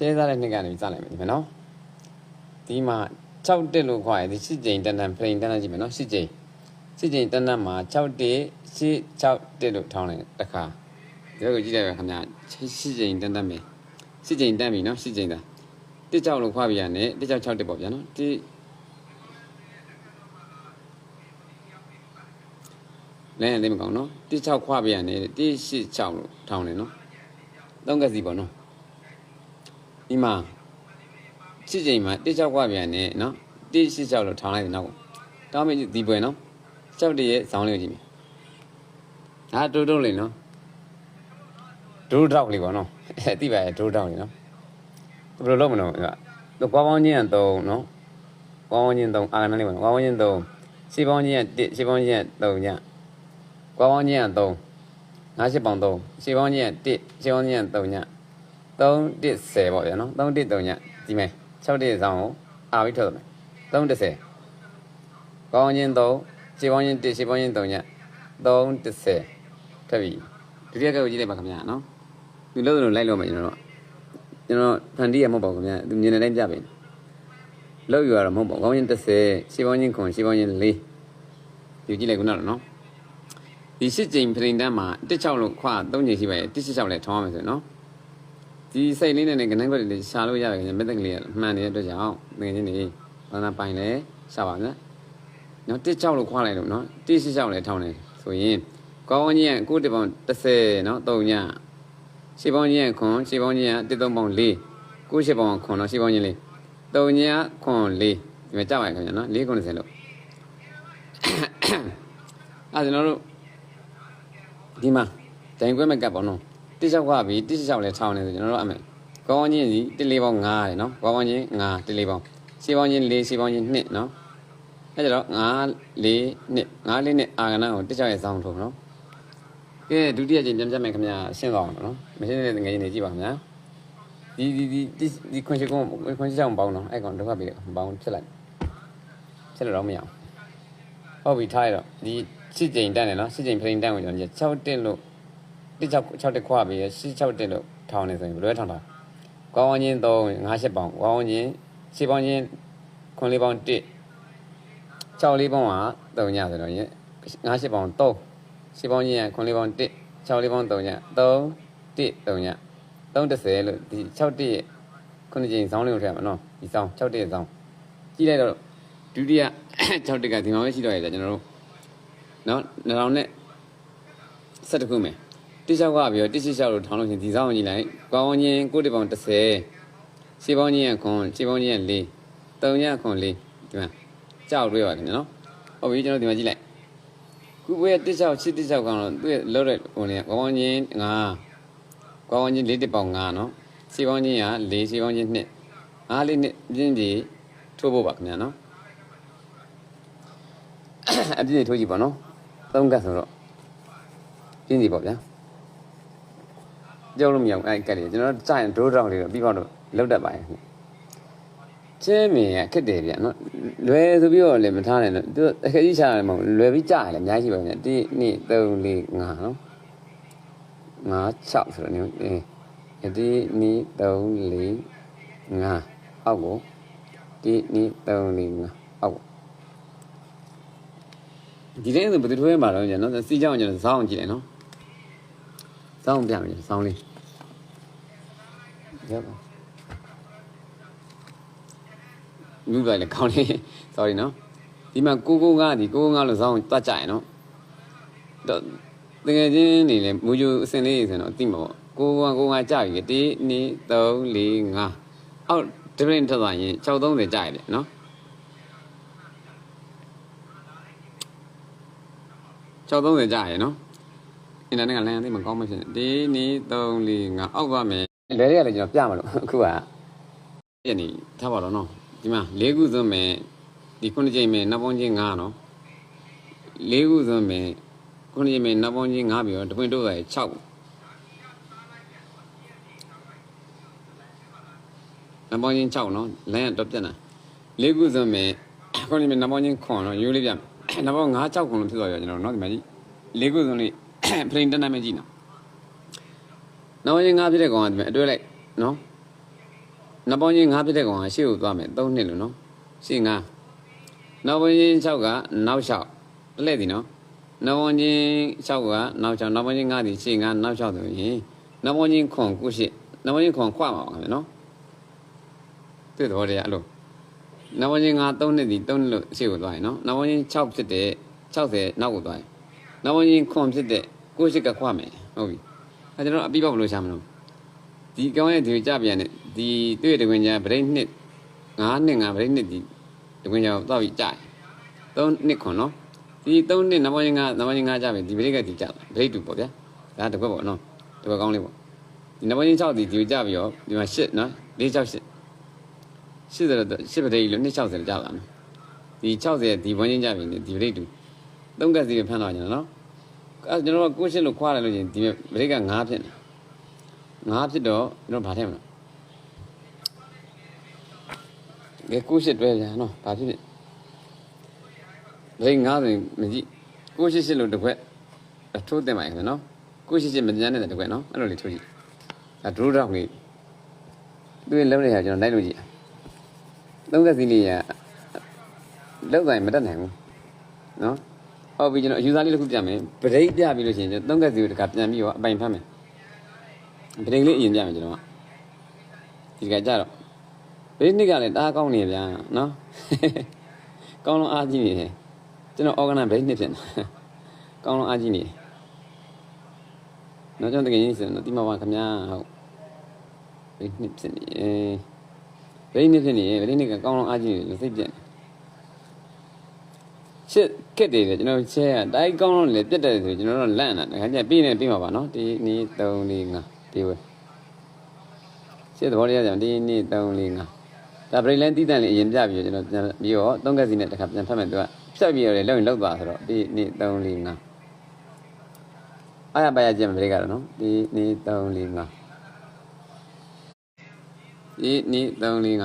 ချဲစားတဲ့နှစ်ကနေစလိုက်မယ်ဒီမှာနော်ဒီမှာ6တက်လို့ခွာရဒီ8ကြိမ်တန်းတန်းဖလိန်တန်းတန်းကြည့်မယ်နော်8ကြိမ်8ကြိမ်တန်းတန်းမှာ6တက်8 6တက်လို့ထောင်းလိုက်တခါဒီလိုကိုကြည့်လိုက်ပါခင်ဗျာ8ကြိမ်တန်းတန်းပဲ8ကြိမ်တန်းပြီနော်8ကြိမ်သာတက်ကြောက်လို့ခွာပြရနဲ့တက်ကြောက်6တက်ပေါ့ဗျာနော်ဒီလဲလေးမကောင်းနော်တက်6ခွာပြရနဲ့တက်8 6လို့ထောင်းတယ်နော်သုံးကစီပေါ့နော် ဒီမှာချစ်ချိန်မှာတစ်ချောက်ကွာပြန်နေနော်တစ်ရှစ်ချောက်လို့ထောင်းလိုက်တယ်နောက်တောင်းမဒီပွဲနော်ချောက်တည်းရဲ့ဇောင်းလေးကိုကြည့်မယ်ဟာတိုးတိုးလေးနော်ဒိုးတောက်လေးပေါ့နော်အဲတိပါရဲ့ဒိုးတောက်လေးနော်ဘယ်လိုလုပ်မလို့ကကွာပေါင်းချင်းက3နော်ကွာပေါင်းချင်း3အာနန်းလေးပေါ့နော်ကွာပေါင်းချင်း3ရှင်းပေါင်းချင်းက1ရှင်းပေါင်းချင်းက3ညကွာပေါင်းချင်းက3 5ရှစ်ပေါင်း3ရှင်းပေါင်းချင်းက1ရှင်းပေါင်းချင်းက3ည 3 1 10ပေါ့ဗျာနော်3 1 3ညဒီမဲ့6 1ဆောင်ကိုအာပြီးထွက်မယ်3 10ကောင်းချင်း3ခြေပေါင်းချင်း1ခြေပေါင်းချင်း3ည3 10ထွက်ပြီဒုတိယကောက်ကိုကြည့်လိုက်ပါခင်ဗျာနော်သူလို့လို့လိုက်လို့မယ်ကျွန်တော်တို့ကျွန်တော်ဖန်တီးရမဟုတ်ပါဘူးခင်ဗျာသူမြင်တဲ့တိုင်းပြပေးလောက်ယူရတော့မဟုတ်ပါဘူးကောင်းချင်း30ခြေပေါင်းချင်း9ခြေပေါင်းချင်း4ဒီကြည့်လိုက်ခုနတော့နော်ဒီရှစ်ကြိမ်ဖရင်တန်းမှာ16လို့ခွာ3ကြိမ်ရှိပါရဲ့16လဲထောင်းရမယ်ဆိုရင်နော် ဒီစိတ်လေးနဲ့ကနန်းခွက်လေးရှာလို့ရတယ်ခင်ဗျမက်တက်ကလေးမှန်နေတဲ့အတွက်ကြောင့်ငွေချင်းနေဘာသာပိုင်လဲရှာပါနော်နော်တစ်ချောက်လို့ခွာလိုက်လို့နော်တစ်ရှစ်ချောက်လဲထောင်းတယ်ဆိုရင်ကောင်းကြီးကကိုတစ်ပေါင်30နော်3ညရှစ်ပေါင်းကြီးကခွန်ရှစ်ပေါင်းကြီးကတစ်3ပေါင်4ကိုရှစ်ပေါင်ခွန်နော်ရှစ်ပေါင်းကြီးလေး3ညခွန်4ဒီမှာကြောက်ရခင်ဗျနော်4ခွန်30လို့အဲကျွန်တော်တို့ဒီမှာတိုင်ခွဲမကပ်ပါနော် တိချောက်ခွာပြီးတိချောက်လဲထောင်းနေဆိုကျွန်တော်တို့အမေကောင်းချင်းစီတစ်လေးပေါင်း9တယ်နော်ကောင်းချင်း9တစ်လေးပေါင်းရှင်းပေါင်းချင်း4ရှင်းပေါင်းချင်း2နော်အဲကြတော့9 4 2 9လေးနဲ့အာကနန်းကိုတိချောက်ရဲ့စောင်းထုတ်နော်ကဲဒုတိယကျင့်ပြန်ပြမယ်ခင်ဗျာရှင်းသွားအောင်နော်မရှင်းတဲ့ငယ်ချင်းတွေကြည့်ပါခင်ဗျာဒီဒီဒီဒီဒီခွန်ရှိကုန်းခွန်ရှိချောင်းပေါင်းနော်အဲ့ကောင်ဒုက္ခပြီးပေါင်းဖြစ်လိုက်ဖြစ်လို့တော့မရအောင်ဟုတ်ပြီထားရတော့ဒီစစ်ကြိမ်တန်းတယ်နော်စစ်ကြိမ်ဖရင်တန်းကိုကျွန်တော်6တက်လို့ တစ်6 6တက်ခွာပြီးရ6 6တက်လို့ထောင်းနေဆိုရင်ဘယ်လိုထောင်းတာကောင်းအောင်ချင်း3 5 8ပေါင်ကောင်းအောင်ချင်း6ပေါင်ချင်းခွန်လေးပေါင်1 6လေးပေါင်က3ညဆိုတော့ရင်5 8ပေါင်3 6ပေါင်ချင်းကခွန်လေးပေါင်1 6လေးပေါင်3ည3 1 3ည330လို့ဒီ6တက်ရဲ့ခုနှစ်ကြိမ်စောင်းလေးကိုထည့်ရမှာနော်ဒီစောင်း6တက်စောင်းကြည့်လိုက်တော့ဒုတိယ6တက်ကဒီမှာပဲရှိတော့ရတယ်ကျွန်တော်တို့နော်2000နဲ့7ခုမယ် တိချောက်ကပြီးတော့တိရှိချောက်လို့ထောင်းလို့ရှင်ဒီဆောင်ကြည့်လိုက်ကောင်းချင်းကိုတစ်ပေါင်30ရှေးပေါင်းချင်းကခွန်ရှေးပေါင်းချင်းက4 3ညခွန်4ဒီမှာကြောက်တွေ့ပါတယ်နော်ဟုတ်ပြီကျွန်တော်ဒီမှာကြည့်လိုက်ခုဘွေးတိချောက်ရှစ်တိချောက်ကောင်တော့သူ့ရဲ့လောက်တဲ့ဟိုနေကောင်းချင်း9ကောင်းချင်း4တစ်ပေါင်9နော်ရှေးပေါင်းချင်းက4ရှေးပေါင်းချင်း2 5လေးနဲ့ပြင်းကြီးထိုးဖို့ပါခင်ဗျာနော်အပြည့်ထိုးကြည့်ပါနော်3ကတ်ဆိုတော့ပြင်းကြီးပေါ့ဗျာ ကြောက်လို့မရဘူးအဲ့ကက်တွေကျွန်တော်တို့ကြာရင်ဒိုးတောင်လေးတော့ပြီးတော့လောက်တတ်ပါရဲ့ကျဲမင်းရခက်တယ်ဗျနော်လွယ်ဆိုပြီးတော့လည်းမထားနဲ့နော်သူအခက်ကြီးချရတယ်မဟုတ်လွယ်ပြီးကြာရင်လည်းအများကြီးပါဗျ1 2 3 4 5နော်5 6ဆိုတော့နေအေး1 2 3 4 5အောက်ကို1 2 3 4 5အောက်ဒီတဲ့ဆိုဘယ်သူထွေးမှာတော့ညနော်စီးကြောင်ကျွန်တော်ဇောင်းကြည့်လိုက်နော် စောင်းပြမယ်စောင်းလေးရပါမြူလိုက်လေကောင်းလေး sorry နော်ဒီမှာကိုကိုငါဒီကိုကိုငါလို့စောင်းတွတ်ကြရနော်တော့တကယ်ချင်းနေလေမူဂျူအစင်လေးဆိုတော့အတိမှာပေါ့ကိုကိုကိုငါကြပြီ1 2 3 4 5အောက် different ထွက်သွားရင်630ကြရတယ်နော်630ကြရနော် အင်တာနက်ကလမ်းသိမကောင်းမဖြစ်နေဒီနီ3 4 5အောက်သွားမယ်လွယ်တွေကလည်းကျွန်တော်ပြမလို့အခုကပြနေထားပါတော့နော်ဒီမှာ၄ခုသွင်းမယ်ဒီခုနှစ်ချိန်မယ်နောက်ပေါင်းချင်း9နော်၄ခုသွင်းမယ်ခုနှစ်ချိန်မယ်နောက်ပေါင်းချင်း9ပြီးတော့တပွင့်တို့ရ6နောက်ပေါင်းချင်း6နော်လမ်းကတော့ပြတ်နေ၄ခုသွင်းမယ်ခုနှစ်ချိန်မယ်နောက်ပေါင်းချင်း9နော်ရိုးလေးပြနောက်ပေါင်း9 6ခုလို့ဖြစ်သွားရောကျွန်တော်နော်ဒီမှာကြီး၄ခုသွင်းလေး ဖရင်တက်နိုင်မကြည့်နော်နောက်ရင်ငါပြတဲ့ကောင်ကဒီမှာအတွဲလိုက်နော်နောက်ပေါင်းချင်း9ဖြစ်တဲ့ကောင်ကရှေ့ကိုသွားမယ်3နှစ်လို့နော်ရှေ့9နောက်ပေါင်းချင်း6ကနောက်6တလဲဒီနော်နောက်ပေါင်းချင်း6ကနောက်6နောက်ပေါင်းချင်း9ဒီရှေ့9နောက်6ဆိုရင်နောက်ပေါင်းချင်းခွန်ကုရှစ်နောက်ပေါင်းချင်းခွန်ခွမှာပါခင်ဗျနော်တွေ့တော်တယ်အဲ့လိုနောက်ပေါင်းချင်း9 3နှစ်ဒီ3နှစ်လို့ရှေ့ကိုသွားရင်နော်နောက်ပေါင်းချင်း6ဖြစ်တဲ့60နောက်ကိုသွားရင် နောက်ပေါင်းချင်းခွန်ဖြစ်တဲ့ကုရှစ်ကခွမယ်ဟုတ်ပြီအဲကျွန်တော်အပြီးပေါက်ဘယ်လိုရှာမလို့ဒီကောင်းရဲ့ဒီကြပြန်တဲ့ဒီတွေ့တကွင်ညာဗရိတ်နှစ်9နှစ်9ဗရိတ်နှစ်ဒီတကွင်ညာတော့ပြီးကြတယ်3နှစ်ခွန်နော်ဒီ3နှစ်နမောင်း9နမောင်း9ကြပြီဒီဗရိတ်ကဒီကြဗရိတ်တူပေါ့ဗျာဒါတကွက်ပေါ့နော်တကွက်ကောင်းလေးပေါ့ဒီနမောင်း6ဒီဒီကြပြီးတော့ဒီမှာ8နော်4 6 8 8ဆိုတော့8ဗရိတ်လို့260ကြပါမယ်ဒီ60ဒီဘွင်းချင်းကြပြီဒီဗရိတ်တူ 3ကက်စီဖမ်းတော့ကျွန်တော်နော်အဲကျွန်တော်ကကိုရှစ်လို့ခွာတယ်လို့ရှင်ဒီဗရိတ်က9ဖြစ်နေငါဖြစ်တော့ကျွန်တော်ဗာထဲမလားကဲကိုရှစ်တွဲပြန်နော်ဗာဖြစ်ဖြစ်ဘယ်ငါဆိုရင်မကြည့်ကိုရှစ်ရှစ်လို့တစ်ခွက်အထိုးတင်ပါရဲ့နော်ကိုရှစ်ရှစ်မကြမ်းတဲ့တစ်ခွက်နော်အဲ့လိုလေးထိုးကြည့်ဒါဒရိုးတော့ကြီးသူရဲ့လုံးလေးဟာကျွန်တော်လိုက်လို့ကြည့်သုံးသက်စီလေးကလောက်တိုင်းမတတ်နိုင်ဘူးနော် ဟုတ်ပြီကျွန်တော်အယူသားလေးတစ်ခုပြမယ်ဗရိတ်ပြပြီးလို့ရှိရင်သုံးသက်စီကိုတခါပြန်ပြီးတော့အပိုင်ဖတ်မယ်ဗရိတ်လေးအရင်ပြမယ်ကျွန်တော်ကဒီကကြတော့ဗရိတ်နှစ်ကလည်းတအားကောင်းနေဗျာနော်ကောင်းလုံးအားကြီးနေတယ်ကျွန်တော် organ ဗရိတ်နှစ်ဖြစ်နေကောင်းလုံးအားကြီးနေနော်ကျွန်တော်တကယ်ကြီးစင်နော်ဒီမှာပါခင်ဗျာဟုတ်ဗရိတ်နှစ်ဖြစ်နေဗရိတ်နှစ်ဖြစ်နေဗရိတ်နှစ်ကကောင်းလုံးအားကြီးနေလို့စိတ်ပြက် ချစ်ကက်တယ်လေကျွန်တော်ချဲကတိုင်းကောင်းလုံးလေပြက်တယ်ဆိုကျွန်တော်တို့လန့်တာခါကျပြီးနေပြီးမှာပါနော်ဒီ2 3 4 5ဒီဝဲရှင်းသဘောတရားကြောင့်ဒီနေ့3 4 5ဒါဗရိတ်လန်တီးတန်လေးအရင်ပြပြီးတော့ကျွန်တော်ပြန်ပြီးတော့သုံးကက်စီနဲ့တစ်ခါပြန်ဖတ်မယ်သူကဖြတ်ပြီးတော့လေလောက်ရင်လောက်သွားဆိုတော့ဒီနေ့3 4 5အားရပါရခြင်းဗရိတ်ကတော့နော်ဒီနေ့3 4 5ဒီနေ့3 4 5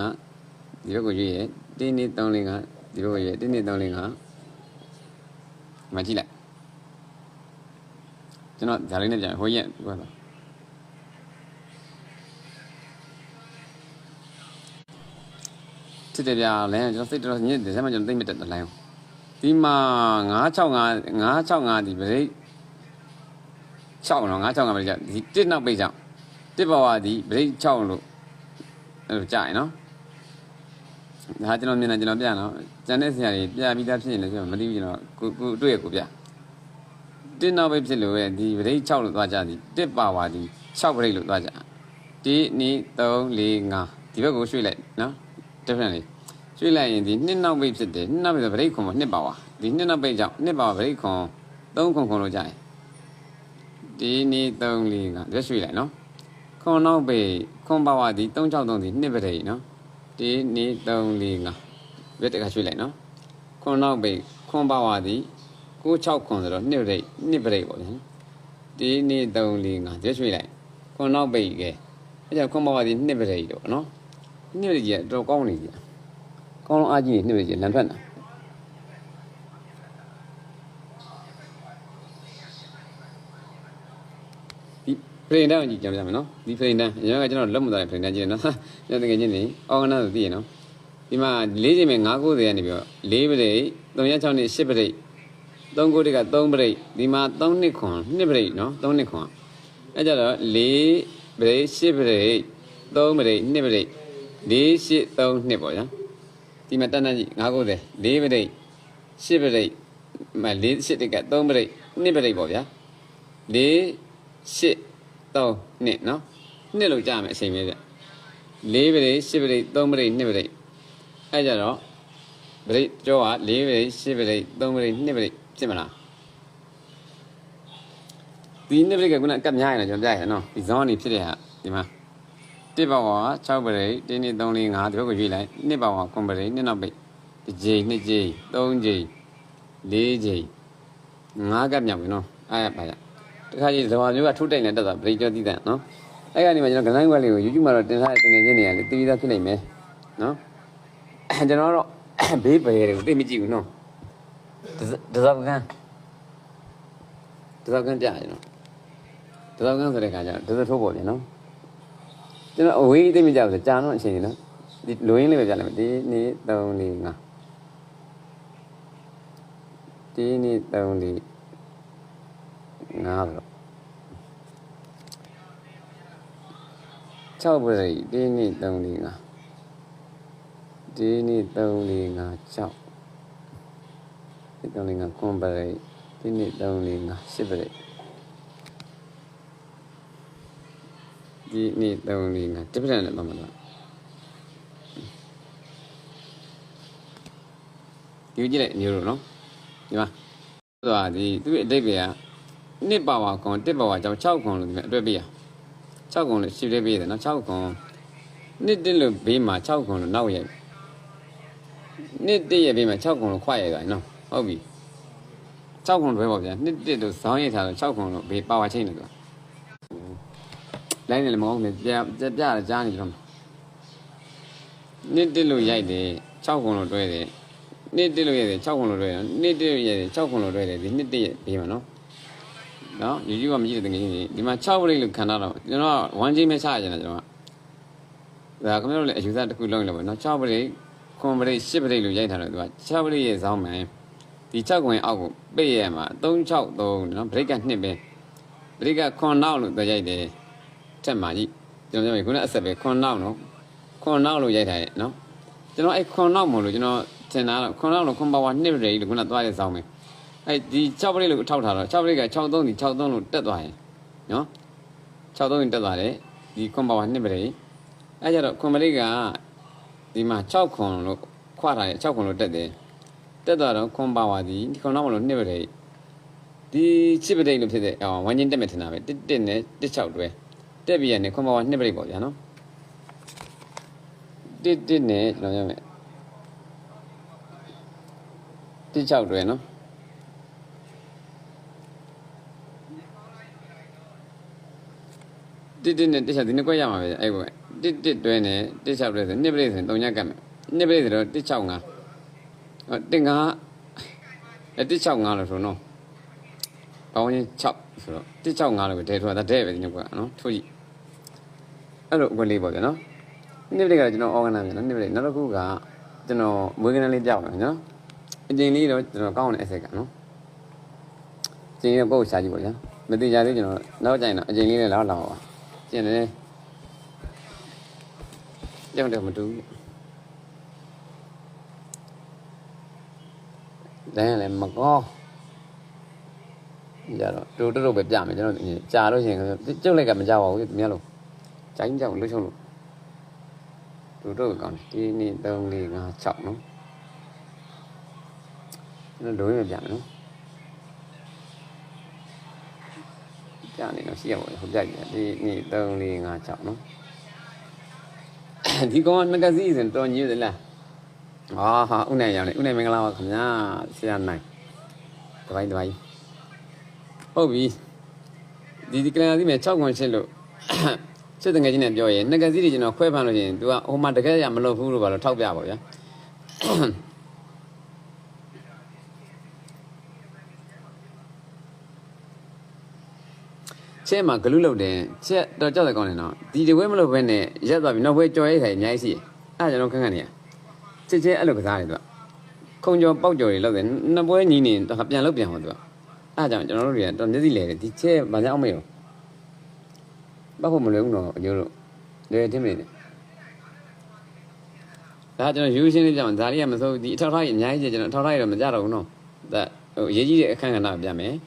ဒီဘက်ကိုရွေးရဒီနေ့3 4 5ဒီဘက်ကိုရွေးဒီနေ့3 4 5 မကြည့်လိုက်ကျွန်တော်ဒါလေးနဲ့ပြန်ဟိုရက်ပြောတော့စစ်တယ်ဗျာလဲကျွန်တော်စိတ်တော်ညစ်တယ်ဆမ်းမကျွန်တော်သိမ့်မတက်တဲ့လိုင်းဒီမှာ965 965ဒီဗရိတ်6နော်965ဗရိတ်ဒီတစ်နောက်ပိတ်ကြောင့်တစ်ဘဝဒီဗရိတ်6လို့အဲ့လိုကြာရင်နော် ဒါကျွန်တော်မြင်တယ်ကျွန်တော်ပြနော်ကျန်တဲ့ဆရာတွေပြပြီးသားဖြစ်ရင်လည်းကျွန်တော်မသိဘူးကျွန်တော်ကိုကိုတွေ့ရကိုပြတစ်နောက်ပိတ်ဖြစ်လို့ရဲ့ဒီဗရိတ်6လို့သွားကြသည်တစ်ပါဝါဒီ6ဗရိတ်လို့သွားကြဒီ2 3 4 5ဒီဘက်ကိုရွှေ့လိုက်နော် definitely ရွှေ့လိုက်ရင်ဒီနှစ်နောက်ပိတ်ဖြစ်တယ်နှစ်နောက်ပိတ်ဆိုဗရိတ်ခွန်မှာနှစ်ပါဝါဒီနှစ်နောက်ပိတ်ကြောင့်နှစ်ပါဝါဗရိတ်ခွန်သုံးခွန်ခွန်လို့ကြာရင်ဒီနေ့3 4 5ရွှေ့လိုက်နော်ခွန်နောက်ပိတ်ခွန်ပါဝါဒီ363ဒီနှစ်ပရိတ်နော် ဒီနေ့3 4 5ဘယ်တကရွှေ့လိုက်နော်ခွန်နောက်ပိတ်ခွန်ပါဝါဒီ96ခွန်ဆိုတော့နှစ်ပရိတ်နှစ်ပရိတ်ပေါ့ဗျာဒီနေ့3 4 5ရွှေ့လိုက်ခွန်နောက်ပိတ်ကဲအဲကြောင့်ခွန်ပါဝါဒီနှစ်ပရိတ်တော့နော်နှစ်ရကြီးတော့ကောင်းနေကြီးကောင်းလုံးအားကြီးနေနှစ်ရကြီးလန်ထွက်တာဒီ ဖရင်တန်းကြီးကြံပြမယ်နော်ဒီဖရင်တန်းအရင်ကကျွန်တော်လက်မသားတဲ့ဖရင်တန်းကြီးနော်ကျွန်တော်တကယ်ချင်းနေအော်ဂနာဆိုသိရနော်ဒီမှာ၄ချိန်မဲ့990ကနေပြီးတော့၄ပရိတ်306နှစ်10ပရိတ်3ကိုတက3ပရိတ်ဒီမှာ3နှစ်ခွန်2ပရိတ်နော်3နှစ်ခွန်အဲကြတော့၄ပရိတ်10ပရိတ်3ပရိတ်2ပရိတ်4 8 3နှစ်ပေါ့ဗျာဒီမှာတန်းတန်းကြီး990 4ပရိတ်10ပရိတ်မ4 8တက3ပရိတ်2ပရိတ်ပေါ့ဗျာ4 8 3နှစ်နော်နှစ်လို့ကြားမယ်အချိန်ပဲဗျ4ပရိတ်10ပရိတ်3ပရိတ်2ပရိတ်အဲကြတော့ပရိတ်ကျော်က4ပရိတ်10ပရိတ်3ပရိတ်2ပရိတ်ဖြစ်မလားဒီနှစ်ပရိတ်ကခုနကပ်များရင်တော့ကျွန်တော်ပြရနော်ဒီဇွန်နေဖြစ်တဲ့ဟာဒီမှာတစ်ပေါင်က6ပရိတ်1 2 3 4 5ဒီဘက်ကိုရွေးလိုက်နှစ်ပေါင်က9ပရိတ်နှစ်နောက်ပိတ်တစ်ကြိမ်နှစ်ကြိမ်သုံးကြိမ်လေးကြိမ်ငါးကပ်မြောက်ပြီနော်အဲ့ရပါရ တခါကြီးဇဝါမျိုးကထုတ်တိုင်လည်းတက်သွားပရိတ်ကျော်တည်တယ်နော်အဲ့ကနေမှကျွန်တော်ကနိုင်ခွက်လေးကို YouTube မှာတော့တင်ထားတဲ့တငယ်ချင်းတွေကလည်းတည်ပြီးသားဖြစ်နိုင်မယ်နော်ကျွန်တော်တော့ဘေးပယ်တွေကိုသိမကြည့်ဘူးနော်ဒဇပ်ကန်ဒဇပ်ကန်ပြရနော်ဒဇပ်ကန်ဆိုတဲ့ခါကျတော့ဒဇပ်ထိုးပေါ်ပြန်နော်ကျွန်တော်အဝေးသိမကြောက်ဆိုကြာတော့အချိန်ကြီးနော်ဒီလိုရင်းလေးပဲပြလိုက်မယ်ဒီနေ့3 4 5ဒီနေ့3 4 5ဆို6ပရိဒီနေ့3 4 5ဒီနေ့3 4 5 6ဒီ3 4 5ကွန်ပရိဒီနေ့3 4 5 10ပရိဒီနေ့3 4 5တစ်ပြက်နဲ့မှမလားယူကြည့်လိုက်မျိုးလို့နော်ဒီမှာသွားဒီသူ့အတိတ်က နှစ်ပါဝါခွန်တစ်ပါဝါကြောင့်6ခွန်လို့ဒီမှာအတွက်ပြရ6ခွန်လို့ရှိတဲ့ပြရတယ်နော်6ခွန်နှစ်တစ်လို့ဘေးမှာ6ခွန်လို့နောက်ရိုက်နှစ်တစ်ရဲ့ဘေးမှာ6ခွန်လို့ခွာရိုက်သွားနော်ဟုတ်ပြီ6ခွန်လွဲပါဗျာနှစ်တစ်လို့ဇောင်းရိုက်ထားတော့6ခွန်လို့ဘေးပါဝါချင်းလို့ပြောလိုင်းနေလည်းမဟုတ်ဘူးပြပြပြရကြားနေကြတော့နှစ်တစ်လို့ရိုက်တယ်6ခွန်လို့တွဲတယ်နှစ်တစ်လို့ရိုက်တယ်6ခွန်လို့တွဲတယ်နှစ်တစ်လို့ရိုက်တယ်6ခွန်လို့တွဲတယ်ဒီနှစ်တစ်ရဲ့ဘေးမှာနော် နော်ယူကြီးကမကြည့်တဲ့ငယ်ချင်းကြီးဒီမှာ6ပရိတ်လို့ခံထားတော့ကျွန်တော်က1ချင်းပဲချရကြတယ်ကျွန်တော်ကဒါခင်ဗျားတို့လည်းအယူဆတစ်ခုလုံးနေလို့ပဲနော်6ပရိတ်9ပရိတ်10ပရိတ်လို့ရိုက်ထားတော့သူက6ပရိတ်ရဲ့ဇောင်းမှန်ဒီ6ကွင်အောက်ကိုပိတ်ရမှာ363နော်ပရိတ်က2ပဲပရိတ်က9နောက်လို့ပြောရိုက်တယ်ထက်မှာကြီးကျွန်တော်ပြောရင်ခုနအဆက်ပဲ9နောက်နော်9နောက်လို့ရိုက်ထားရဲ့နော်ကျွန်တော်အဲ့9နောက်မို့လို့ကျွန်တော်ထင်တာတော့9နောက်လို့9ပါဝါ2ပရိတ်လို့ခုနသွားတဲ့ဇောင်းပဲ အဲ့ဒီ6ပရိတ်လို့ထောက်ထားတော့6ပရိတ်က63ဒီ63လို့တက်သွားရင်နော်63ရင်တက်သွားတယ်ဒီခွန်ပါဝါ2ပရိတ်အဲ့ကြတော့ခွန်ပရိတ်ကဒီမှာ6ခွန်လို့ခွာထားတယ်6ခွန်လို့တက်တယ်တက်သွားတော့ခွန်ပါဝါဒီဒီခွန်တော့မလို့2ပရိတ်ဒီ7ပရိတ်လို့ဖြစ်တဲ့အော်ဝမ်းချင်းတက်မယ်ထင်တာပဲ1 1နဲ့1 6တွဲတက်ပြီးရနေခွန်ပါဝါ2ပရိတ်ပေါ့ဗျာနော်1 1နဲ့ကျွန်တော်ရမယ်1 6တွဲနော် တစ်တစ်နဲ့တစ်ချက်ဒီနှစ်ခွက်ရမှာပဲအဲ့ကွယ်တစ်တစ်တွဲနဲ့တစ်ချောက်တွဲဆိုနှစ်ပရိတ်ဆိုရင်၃ညကတ်မယ်နှစ်ပရိတ်ဆိုတော့တစ်ချောက်ငါဟောတစ်ငါအဲတစ်ချောက်ငါလို့ဆိုတော့ဘောင်းချင်း6ဆိုတော့တစ်ချောက်ငါလို့ပဲဒဲထွားတာဒဲပဲဒီနှစ်ခွက်နော်ထိုးကြည့်အဲ့လိုအကွက်လေးပေါ့ဗျာနော်နှစ်ပရိတ်ကကျွန်တော်အော်ဂနာပြန်နော်နှစ်ပရိတ်နောက်တစ်ခုကကျွန်တော်မွေးကနန်းလေးပြောက်မယ်နော်အကျင်လေးတော့ကျွန်တော်ကောင်းတဲ့အဆက်ကနော်အကျင်လေးတော့ပုတ်ရှာကြည့်ပေါ့ဗျာမတိကြသေးကျွန်တော်နောက်ကြရင်တော့အကျင်လေးလည်းလောက်လောက်ပါ ကျင်တယ်ကြောက်တယ်မတူဘူးလမ်းလည်းမကောကြတော့တူတူပဲပြမယ်ကျွန်တော်ကြာလို့ရှိရင်ကျုပ်လိုက်ကမကြောက်ပါဘူးသူများလို့ကြိုင်းကြောက်လှုပ်ချုံလို့တူတူကောင်းတယ်ဒီနေ့3 4 5 6နော်ကျွန်တော်လိုရင်းပြမယ်နော် ပြနေတော့ရှိရပါဘူးဟိုပြကြည့်ဒီနေ့3 4 5 6နော်ဒီကောင်ကငကစီစဉ်တော်ညို့သလားဟာဟာဥနိုင်ရောင်လေဥနိုင်မင်္ဂလာပါခင်ဗျာဆရာနိုင်တပိုင်းတပိုင်းဟုတ်ပြီဒီဒီကလန်စီမဲ့6ခွန်ရှစ်လို့စစ်တငယ်ချင်းနဲ့ပြောရင်ငကစီတွေကျွန်တော်ခွဲဖမ်းလို့ရှိရင် तू ကဟိုမှာတကယ်ရမလုပ်ဘူးလို့ပါလို့ထောက်ပြပါဗျာ ချဲမှာဂလူလုတ်တယ်ချက်တော့ကြောက်တယ်ကောင်းတယ်နော်ဒီတဝဲမလို့ဘဲနဲ့ရက်သွားပြီနောက်ဘဲကြော်ရဲခိုင်အများကြီးရှိတယ်အဲ့ဒါကျွန်တော်ခက်ခက်နေရချက်ချင်းအဲ့လိုကစားတယ်သူကခုံကြော်ပေါက်ကြော်တွေလောက်တယ်နှစ်ပွဲညီးနေတော့ပြန်လို့ပြန်ဟောသူကအဲ့ဒါကြောင့်ကျွန်တော်တို့တွေကတော့မျက်စိလဲတယ်ဒီချက်ဘာကြောင့်မရောဘာဖို့မလွယ်ဘူးနော်အကျိုးတို့လွယ်တင်မနေနဲ့ဒါကျွန်တော်ယူရှင်းလေးကြောင့်ဇာတိကမစိုးဒီအထောက်ထားကြီးအများကြီးကျွန်တော်အထောက်ထားကြီးတော့မကြတော့ဘူးနော်ဒါဟိုရေးကြီးတဲ့အခန်းကဏ္ဍပြမယ်ဒါ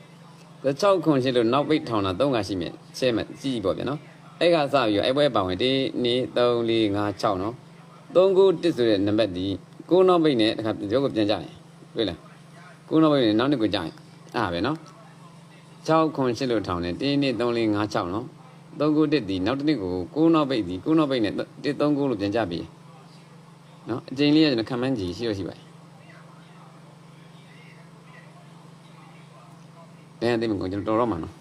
6ခွန်ရှိလို့နောက်ပိတ်ထောင်တာ3ကရှိမယ်ချဲ့မယ်ကြည့်ပေါ့ဗျာနော်အဲ့ကစပြီးတော့အဲ့ပွဲပါဝင်1 2 3 4 5 6နော်3ခု1ဆိုတဲ့နံပါတ်ဒီကိုနောက်ပိတ်နဲ့တခါရုပ်ကိုပြန်ကြတယ်တွေ့လားကိုနောက်ပိတ်နဲ့နောက်နှစ်ကိုကြရင်အဲ့ဒါပဲနော်6ခွန်ရှိလို့ထောင်တယ်1 2 3 4 5 6နော်3ခု1ဒီနောက်တစ်နှစ်ကိုကိုနောက်ပိတ်ဒီကိုနောက်ပိတ်နဲ့1 3ခုလို့ပြန်ကြပြီနော်အချိန်လေးကကျွန်တော်ခံမှန်းကြည့်ရှိရရှိပါတယ် လဲသိမကောကျွန်တော်တော်တော့မှာနော်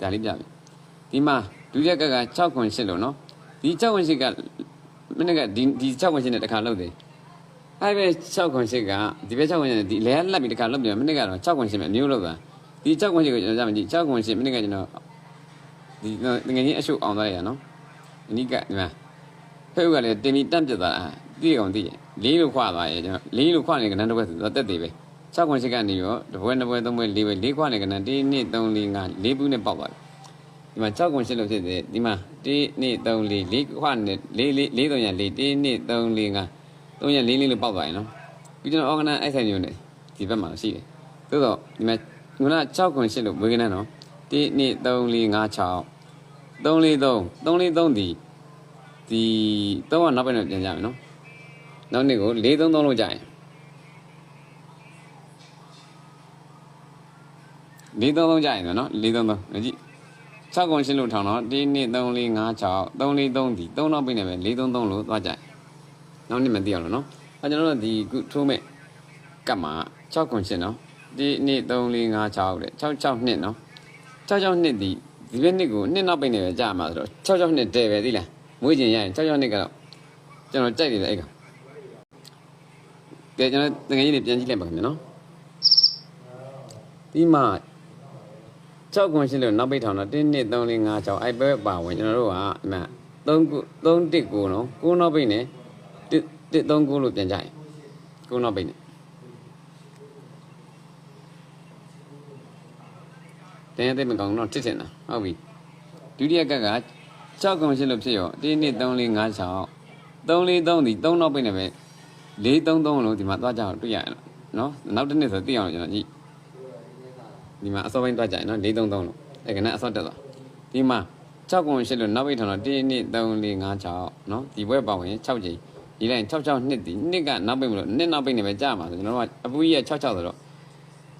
ဒါလေးပြပြီဒီမှာဒုတိယကက6ခွန်8လို့နော်ဒီ6ခွန်8ကမနေ့ကဒီဒီ6ခွန်8နဲ့တစ်ခါလုပ်တယ်အဲ့ပဲ6ခွန်8ကဒီဘက်6ခွန်8နဲ့ဒီလဲလက်ပြီးတစ်ခါလုပ်တယ်မနေ့ကတော့6ခွန်8ပဲအမျိုးလုပ်တာဒီ6ခွန်8ကိုကျွန်တော်ကြည့်6ခွန်8မနေ့ကကျွန်တော်ဒီငွေချင်းအရှုပ်အောင်သွားရရနော်အနိကဒီမှာဖေးကလည်းတင်ပြီးတန့်ပြတ်သွားတာတိကောင်တိတယ်လေးလို့ခွာသွားရဲ့ကျွန်တော်လေးလို့ခွာနေကနန်းတစ်ဘက်ဆိုတော့တက်သေးပဲ 6ခွန်ရှိကနေရောတစ်ပွဲနှစ်ပွဲသုံးပွဲလေးပွဲလေးခွာနေကနန်း1 2 3 4 5လေးဘူးနဲ့ပေါက်သွားတယ်ဒီမှာ6ခွန်ရှိလို့ဖြစ်တယ်ဒီမှာ1 2 3 4လေးခွာနေလေးလေးလေး3ရလေး1 2 3 4 5 3ရလေးလေးလို့ပေါက်သွားရင်နော်ပြီးကျွန်တော် organize အဲ့ဆိုင်မျိုးနဲ့ဒီဘက်မှာရှိတယ်သို့တော့ဒီမှာခုန6ခွန်ရှိလို့ဝေကနန်းနော်1 2 3 4 5 6 3 4 3 3 4 3ဒီဒီတော့ကနောက်ပိုင်းတော့ပြန်ကြမယ်နော်နောက်နေ့ကို4 3 3လို့ကြာရင် 4 3 3ကြာရင်နော်4 3 3ကြည့်6ကုန်ရှင်းလို့ထောင်တော့1 2 3 4 5 6 3 4 3ဒီ3နောက်ပြင်နေပဲ4 3 3လို့သွားကြရင်နောက်နေ့မသိအောင်လို့နော်အဲကျွန်တော်တို့ဒီခုထိုးမဲ့ကတ်မှာ6ကုန်ရှင်းနော်1 2 3 4 5 6တဲ့6 6နှစ်နော်6 6နှစ်ဒီဒီဘက်နှစ်ကိုနှစ်နောက်ပြင်နေပဲကြာမှာဆိုတော့6 6နှစ်တဲပဲသိလားမွေးကျင်ရရင်6 6နှစ်ကတော့ကျွန်တော်ကြိုက်တယ်အဲ့ကောင်ကဲကျွန်တော်တကယ်ကြီးတွေပြန်ကြည့်လိုက်ပါခင်ဗျာနော်ဒီမှာ 6ခွန်ရှင်းလို့နောက်ပိတ်ထောင်တော့1 2 3 4 5 6အဲ့ပဲပါဝင်ကျွန်တော်တို့ကအမှ3ခု3 1 9နော်9နောက်ပိတ်နဲ့1 1 3 9လို့ပြန်ကြရင်9နောက်ပိတ်နဲ့တင်းသိမကောင်းတော့တစ်ထင်တာဟုတ်ပြီဒုတိယကက်က6ခွန်ရှင်းလို့ဖြစ်ရော1 2 3 4 5 6 3 4 3ဒီ3နောက်ပိတ်နဲ့ပဲ4 3 3လို့ဒီမှာသွားကြအောင်တွေ့ရရနော်နောက်တစ်နှစ်ဆိုသိအောင်ကျွန်တော်ကြည့် ဒီမှာအစောပိုင်းတွားကြရင်နော်433လို့အဲကနအစောတက်သွားဒီမှာ6ကုန်8လို့နောက်ပိတ်ထောင်တော့1 2 3 4 5 6နော်ဒီဘွဲပါဝင်6ချိန်ဒီလိုက်6 6နှစ်ဒီနှစ်ကနောက်ပိတ်မလို့နှစ်နောက်ပိတ်နေပဲကြာမှာဆိုကျွန်တော်တို့ကအပူကြီးက6 6ဆိုတော့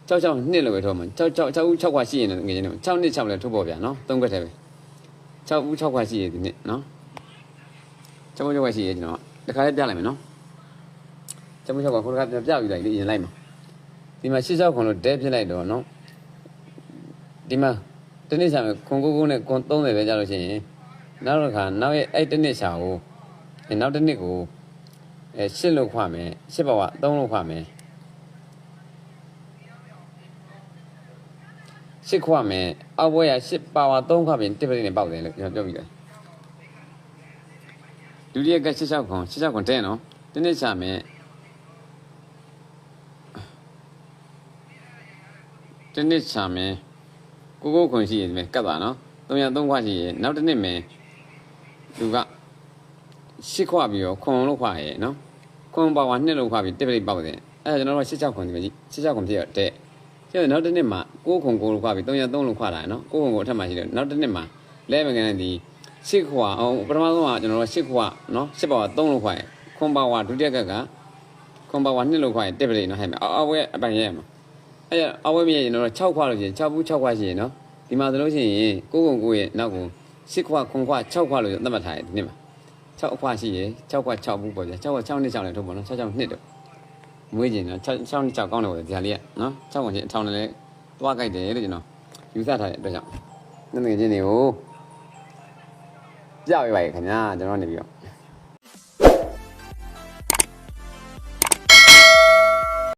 6 6နှစ်လို့ပဲထောမှာ6 6 6ဦး6ခွာရှိရင်လည်းငွေချင်း6နှစ်6လည်းထုတ်ပေါ်ဗျာနော်3ခွက်တည်းပဲ6ဦး6ခွာရှိရဒီနှစ်နော်6ဦး6ခွာရှိရကျွန်တော်တခါလေးပြလိုက်မယ်နော်6ဦး6ခွာခုတစ်ခါပြပြပြီးလိုက်လေရင်လိုက်မှာဒီမှာ6 6ခွန်လို့ဒဲပြလိုက်တော့နော် ဒီမှာတနစ်ချာမယ်ခွန်ကိုကိုနဲ့ခွန်30ပဲကြာလို့ရှိရင်နောက်တစ်ခါနောက်ရဲ့အဲ့တနစ်ချာကိုနောက်တနစ်ကိုအဲ10လို့ခွမယ်10ပေါ်က3လို့ခွမယ်10ခွမယ်အောက်ဘွဲက10ပါဝါ3ခွပြင်တစ်ပလိနဲ့ပေါက်တယ်လို့ကျွန်တော်ပြောပြီးတယ်ဒုတိယက66ခွန်66ခွန်တဲ့နော်တနစ်ချာမယ်တနစ်ချာမယ် ကိုကိုခွန်ရှိရင်ပဲကတ်သွားနော်303ခွရှိရင်နောက်တစ်နှစ်မယ်သူကရှစ်ခွပြီးတော့ခွန်လို့ခွရဲနော်ခွန်ပါဝါနှစ်လို့ခွပြီးတစ်ပိတ်ပေါက်တယ်အဲဒါကျွန်တော်တို့66ခွန်ဒီမှာကြီး66ခွန်ဖြစ်ရတဲ့ကျတော့နောက်တစ်နှစ်မှာကိုခွန်ကိုလို့ခွပြီး303လို့ခွတာနော်ကိုခွန်ကိုအထက်မှာရှိတယ်နောက်တစ်နှစ်မှာလဲမကန်ဒီရှစ်ခွအောင်ပထမဆုံးကကျွန်တော်တို့ရှစ်ခွနော်ရှစ်ပါဝါ3လို့ခွရဲခွန်ပါဝါဒုတိယကကခွန်ပါဝါနှစ်လို့ခွရဲတစ်ပိတ်နော်ဟဲ့မယ်အောက်ဝဲအပိုင်ရဲမှာ အဲ့ရအဝဲမြရဲ့ကျွန်တော်တို့6ခွာလို့ရှိရင်6ဘူး6ခွာရှိရင်နော်ဒီမှာဆိုလို့ရှိရင်ကိုကုံကိုရဲ့နောက်ကို10ခွာ9ခွာ6ခွာလို့သတ်မှတ်ထားတယ်ဒီနေ့မှာ6ခွာရှိရင်6ခွာ6ဘူးပေါ့ဗျာ6ခွာ6နှစ်6လည်းထုတ်ပေါ့နော်6 6နှစ်တော့မွေးကျင်နော်6 6နှစ်6ကောင်းတယ်ပေါ့ဒီဟာလေးကနော်6ခွာချင်းအထောင်လည်းသွားကြိုက်တယ်လို့ကျွန်တော်ယူဆထားတဲ့အတွက်ကြောင့်နှစ်ငယ်ချင်းတွေကိုပြပေးပါရခင်ဗျာကျွန်တော်နေပြီးတော့